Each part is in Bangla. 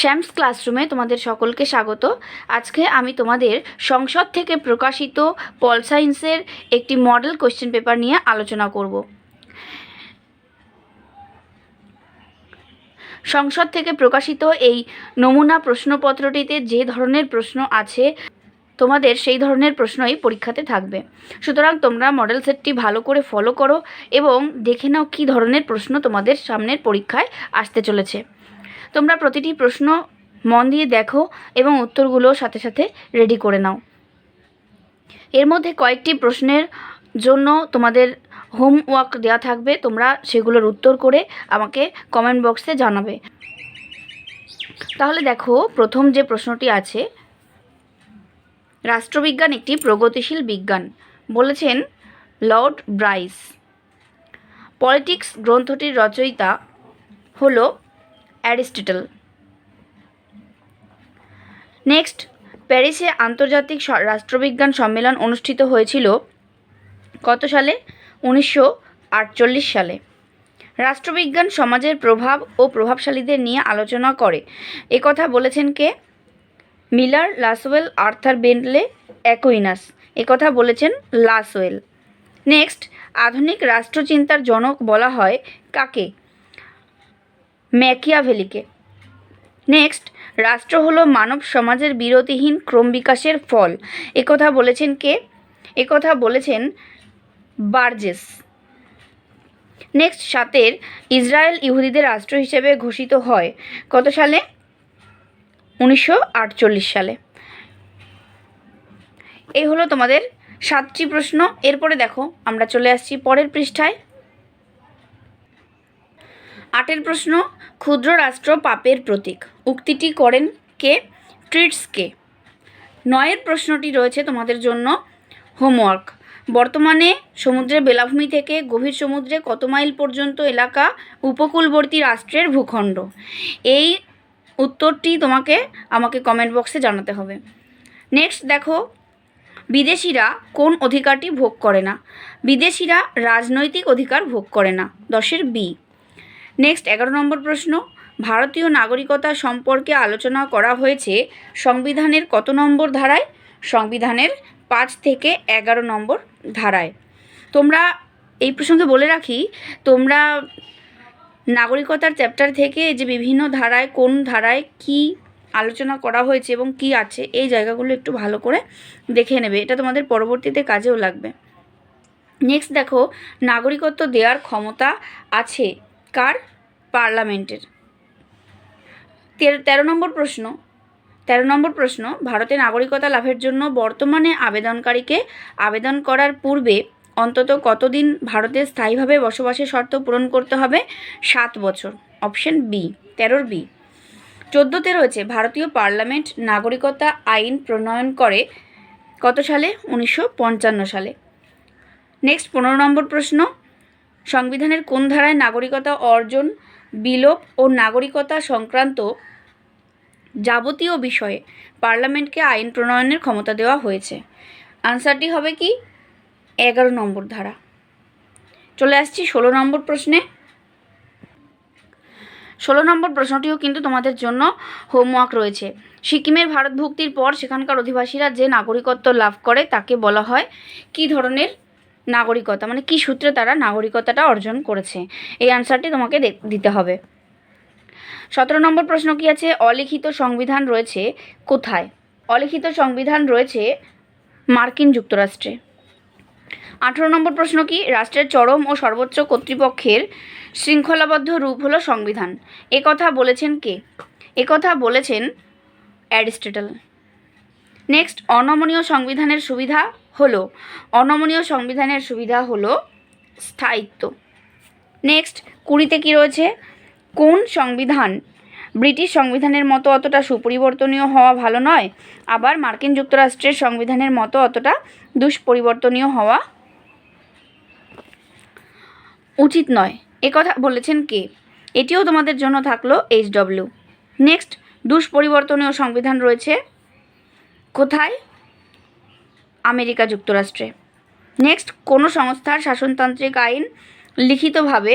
শ্যামস ক্লাসরুমে তোমাদের সকলকে স্বাগত। আজকে আমি তোমাদের সংসদ থেকে প্রকাশিত পল সায়েন্সের একটি মডেল কোশ্চেন পেপার নিয়ে আলোচনা করব। সংসদ থেকে প্রকাশিত এই নমুনা প্রশ্নপত্রটিতে যে ধরনের প্রশ্ন আছে, তোমাদের সেই ধরনের প্রশ্নই পরীক্ষাতে থাকবে। সুতরাং তোমরা মডেল সেটটি ভালো করে ফলো করো এবং দেখে নাও কী ধরনের প্রশ্ন তোমাদের সামনের পরীক্ষায় আসতে চলেছে। তোমরা প্রতিটি প্রশ্ন মন দিয়ে দেখো এবং উত্তরগুলো সাথে সাথে রেডি করে নাও। এর মধ্যে কয়েকটি প্রশ্নের জন্য তোমাদের হোমওয়ার্ক দেওয়া থাকবে। তোমরা সেগুলোর উত্তর করে আমাকে কমেন্ট বক্সে জানাবে। তাহলে দেখো, প্রথম যে প্রশ্নটি আছে, রাষ্ট্রবিজ্ঞান একটি প্রগতিশীল বিজ্ঞান। বলেছেন লর্ড ব্রাইস। পলিটিক্স গ্রন্থটির রচয়িতা হলো অ্যারিস্টটল। নেক্সট প্যারিসে আন্তর্জাতিক রাষ্ট্রবিজ্ঞান সম্মেলন অনুষ্ঠিত হয়েছিল কত সালে? উনিশশো আটচল্লিশ সালে। রাষ্ট্রবিজ্ঞান সমাজের প্রভাব ও প্রভাবশালীদের নিয়ে আলোচনা করে। একথা বলেছেন কে? Miller Lasswell, Arthur Bentley Aquinas. একথা বলেছেন লাসওয়েল। নেক্সট আধুনিক রাষ্ট্রচিন্তার জনক বলা হয় কাকে? ম্যাকিয়াভেলিকে। নেক্সট, রাষ্ট্র হলো মানব সমাজের বিরতিহীন ক্রম বিকাশের ফল। একথা বলেছেন কে? একথা বলেছেন বার্জেস। নেক্সট, সাতের, ইসরায়েল ইহুদিদের রাষ্ট্র হিসেবে ঘোষিত হয়। কত সালে? উনিশশো আটচল্লিশ সালে। এই হলো তোমাদের সাতটি প্রশ্ন। এরপরে দেখো, আমরা চলে আসছি পরের পৃষ্ঠায়। আটের প্রশ্ন, ক্ষুদ্র রাষ্ট্র পাপের প্রতীক। উক্তিটি করেন কে? ট্রিটসকে। নয়ের প্রশ্নটি রয়েছে তোমাদের জন্য হোমওয়ার্ক। বর্তমানে সমুদ্রের বেলাভূমি থেকে গভীর সমুদ্রে কত মাইল পর্যন্ত এলাকা উপকূলবর্তী রাষ্ট্রের ভূখণ্ড? এই উত্তরটি তোমাকে, আমাকে কমেন্ট বক্সে জানাতে হবে। নেক্সট দেখো, বিদেশিরা কোন অধিকারটি ভোগ করে না? বিদেশিরা রাজনৈতিক অধিকার ভোগ করে না। দশের বি নেক্সট এগারো নম্বর প্রশ্ন, ভারতীয় নাগরিকতা সম্পর্কে আলোচনা করা হয়েছে সংবিধানের কত নম্বর ধারায়? সংবিধানের পাঁচ থেকে এগারো নম্বর ধারায়। তোমরা, এই প্রসঙ্গে বলে রাখি, তোমরা নাগরিকতার চ্যাপ্টার থেকে যে বিভিন্ন ধারায় কোন ধারায় কি আলোচনা করা হয়েছে এবং কি আছে, এই জায়গাগুলো একটু ভালো করে দেখে নেবে। এটা তোমাদের পরবর্তীতে কাজেও লাগবে। নেক্সট দেখো, নাগরিকত্ব দেওয়ার ক্ষমতা আছে কার? পার্লামেন্টের। তেরো নম্বর প্রশ্ন। তেরো নম্বর প্রশ্ন, ভারতে নাগরিকতা লাভের জন্য বর্তমানে আবেদনকারীকে আবেদন করার পূর্বে অন্তত কতদিন ভারতে স্থায়ীভাবে বসবাসের শর্ত পূরণ করতে হবে? সাত বছর। অপশন বি, তেরোর বি। চোদ্দোতে রয়েছে, ভারতীয় পার্লামেন্ট নাগরিকতা আইন প্রণয়ন করে কত সালে? উনিশশো পঞ্চান্ন সালে। নেক্সট, পনেরো নম্বর প্রশ্ন। সংবিধানের কোন ধারায় নাগরিকতা অর্জন, বিলোপ ও নাগরিকতা সংক্রান্ত যাবতীয় বিষয়ে পার্লামেন্টকে আইন প্রণয়নের ক্ষমতা দেওয়া হয়েছে। আনসারটি হবে কি? এগারো নম্বর ধারা। চলে আসছি ষোলো নম্বর প্রশ্নে। ষোলো নম্বর প্রশ্নটিও কিন্তু তোমাদের জন্য হোমওয়ার্ক রয়েছে। সিকিমের ভারতভুক্তির পর সেখানকার অধিবাসীরা যে নাগরিকত্ব লাভ করে তাকে বলা হয় কী ধরনের নাগরিকতা মানে কী সূত্রে তারা নাগরিকতাটা অর্জন করেছে? এই আনসারটি তোমাকে দিতে হবে। সতেরো নম্বর প্রশ্ন কি আছে? অলিখিত সংবিধান রয়েছে কোথায়? অলিখিত সংবিধান রয়েছে মার্কিন যুক্তরাষ্ট্রে। আঠেরো নম্বর প্রশ্ন কি? রাষ্ট্রের চরম ও সর্বোচ্চ কর্তৃপক্ষের শৃঙ্খলাবদ্ধ রূপ হলো সংবিধান। একথা বলেছেন কে? একথা বলেছেন অ্যারিস্টটল। নেক্সট অনমনীয় সংবিধানের সুবিধা হলো, অনমনীয় সংবিধানের সুবিধা হলো স্থায়িত্ব। নেক্সট কুড়িতে কি রয়েছে? কোন সংবিধান ব্রিটিশ সংবিধানের মতো অতটা সুপরিবর্তনীয় হওয়া ভালো নয়? আবার মার্কিন যুক্তরাষ্ট্রের সংবিধানের মতো অতটা দুষ্পরিবর্তনীয় হওয়া উচিত নয়। একথা বলেছেন কে? এটিও তোমাদের জন্য থাকল এইচ ডব্লিউ। নেক্সট দুষ্পরিবর্তনীয় সংবিধান রয়েছে কোথায়? আমেরিকা যুক্তরাষ্ট্রে। নেক্সট কোনো সংস্থার শাসনতান্ত্রিক আইন লিখিতভাবে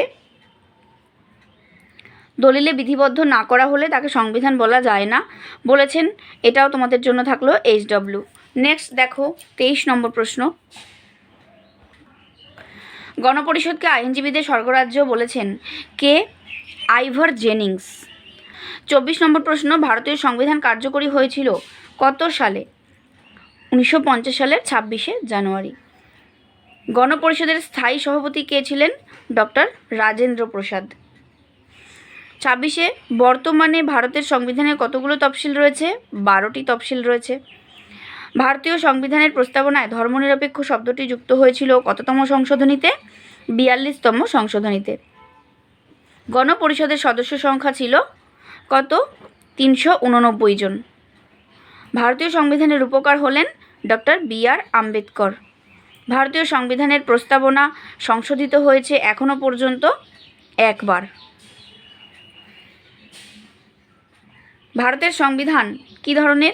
দলিলে বিধিবদ্ধ না করা হলে তাকে সংবিধান বলা যায় না। বলেছেন, এটাও তোমাদের জন্য থাকল এইচ ডব্লিউ। নেক্সট দেখো, তেইশ নম্বর প্রশ্ন। গণপরিষদকে আইনজীবীদের স্বর্গরাজ্য বলেছেন কে? আইভার জেনিংস। চব্বিশ নম্বর প্রশ্ন, ভারতীয় সংবিধান কার্যকরী হয়েছিল কত সালে? উনিশশো পঞ্চাশ সালের ছাব্বিশে জানুয়ারি। গণপরিষদের স্থায়ী সভাপতি কে ছিলেন? ডক্টর রাজেন্দ্র প্রসাদ। ছাব্বিশে বর্তমানে ভারতের সংবিধানে কতগুলো তফসিল রয়েছে? বারোটি তফসিল রয়েছে। ভারতীয় সংবিধানের প্রস্তাবনায় ধর্মনিরপেক্ষ শব্দটি যুক্ত হয়েছিল কততম সংশোধনীতে? বিয়াল্লিশতম সংশোধনীতে। গণপরিষদের সদস্য সংখ্যা ছিল কত? তিনশো উননব্বই জন। ভারতীয় সংবিধানের রূপকার হলেন ডক্টর বি আর আম্বেদকর। ভারতীয় সংবিধানের প্রস্তাবনা সংশোধিত হয়েছে এখনও পর্যন্ত একবার। ভারতের সংবিধান কী ধরনের?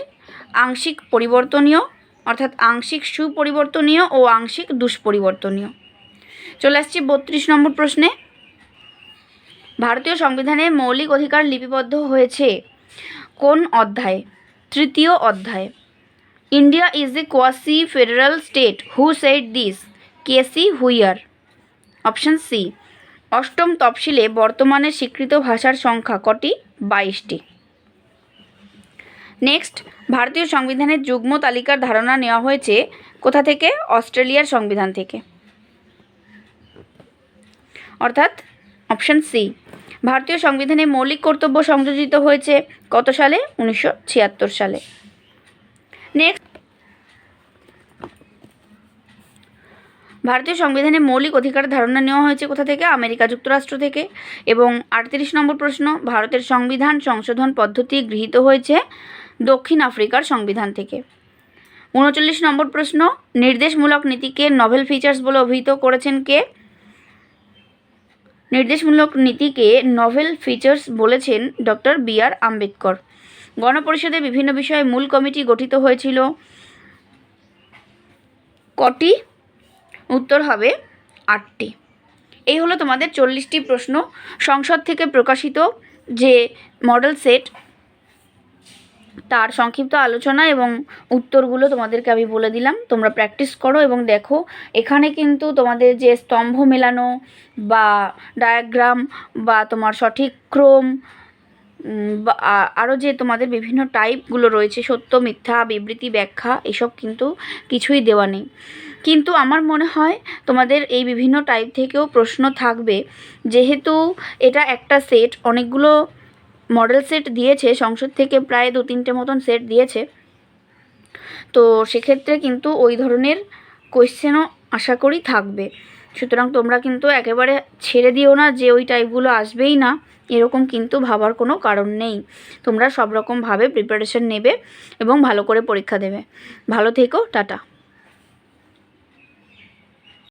আংশিক পরিবর্তনীয়, অর্থাৎ আংশিক সুপরিবর্তনীয় ও আংশিক দুষ্পরিবর্তনীয়। চলে আসছি বত্রিশ নম্বর প্রশ্নে। ভারতীয় সংবিধানে মৌলিক অধিকার লিপিবদ্ধ হয়েছে কোন অধ্যায়ে? তৃতীয় অধ্যায়। India is a quasi federal state. Who said this? KC Wheare? Option C. অষ্টম তফসিলে বর্তমানে স্বীকৃত ভাষার সংখ্যা কটি? বাইশটি। নেক্সট, ভারতীয় সংবিধানের যুগ্ম তালিকার ধারণা নেওয়া হয়েছে কোথা থেকে? অস্ট্রেলিয়ার সংবিধান থেকে। অর্থাৎ, অপশন সি। ভারতীয় সংবিধানে মৌলিক কর্তব্য সংযোজিত হয়েছে কত সালে? উনিশশো ছিয়াত্তর সালে। নেক্সট ভারতীয় সংবিধানে মৌলিক অধিকার ধারণা নেওয়া হয়েছে কোথা থেকে? আমেরিকা যুক্তরাষ্ট্র থেকে। এবং আটত্রিশ নম্বর প্রশ্ন, ভারতের সংবিধান সংশোধন পদ্ধতি গৃহীত হয়েছে দক্ষিণ আফ্রিকার সংবিধান থেকে। উনচল্লিশ নম্বর প্রশ্ন, নির্দেশমূলক নীতিকে নভেল ফিচার্স বলে অভিহিত করেছেন কে? নির্দেশমূলক নীতিকে নভেল ফিচার্স বলেছেন ডক্টর বি আর আম্বেদকর। গণপরিষদে বিভিন্ন বিষয়ে মূল কমিটি গঠিত হয়েছিল। কটি? উত্তর হবে আটটি। এই হলো তোমাদের চল্লিশটি প্রশ্ন। সংসদ থেকে প্রকাশিত যে মডেল সেট তার সংক্ষিপ্ত আলোচনা এবং উত্তরগুলো তোমাদেরকে আমি বলে দিলাম। তোমরা প্র্যাকটিস করো এবং দেখো, এখানে কিন্তু তোমাদের যে স্তম্ভ মেলানো বা ডায়াগ্রাম বা তোমার সঠিক ক্রম বা আরও যে তোমাদের বিভিন্ন টাইপগুলো রয়েছে, সত্য, মিথ্যা, বিবৃতি, ব্যাখ্যা, এসব কিন্তু কিছুই দেওয়া নেই। কিন্তু আমার মনে হয় তোমাদের এই বিভিন্ন টাইপ থেকেও প্রশ্ন থাকবে, যেহেতু এটা একটা সেট অনেকগুলো মডেল সেট দিয়েছে, সংসদ থেকে প্রায় দু তিনটে মতন সেট দিয়েছে। তো সেক্ষেত্রে কিন্তু ওই ধরনের কোয়েশ্চেনও আশা করি থাকবে। সুতরাং তোমরা কিন্তু একেবারে ছেড়ে দিও না যে ওই টাইপগুলো আসবেই না, এরকম কিন্তু ভাবার কোনো কারণ নেই। তোমরা সব রকমভাবে প্রিপারেশন নেবে এবং ভালো করে পরীক্ষা দেবে। ভালো থেকো, টাটা।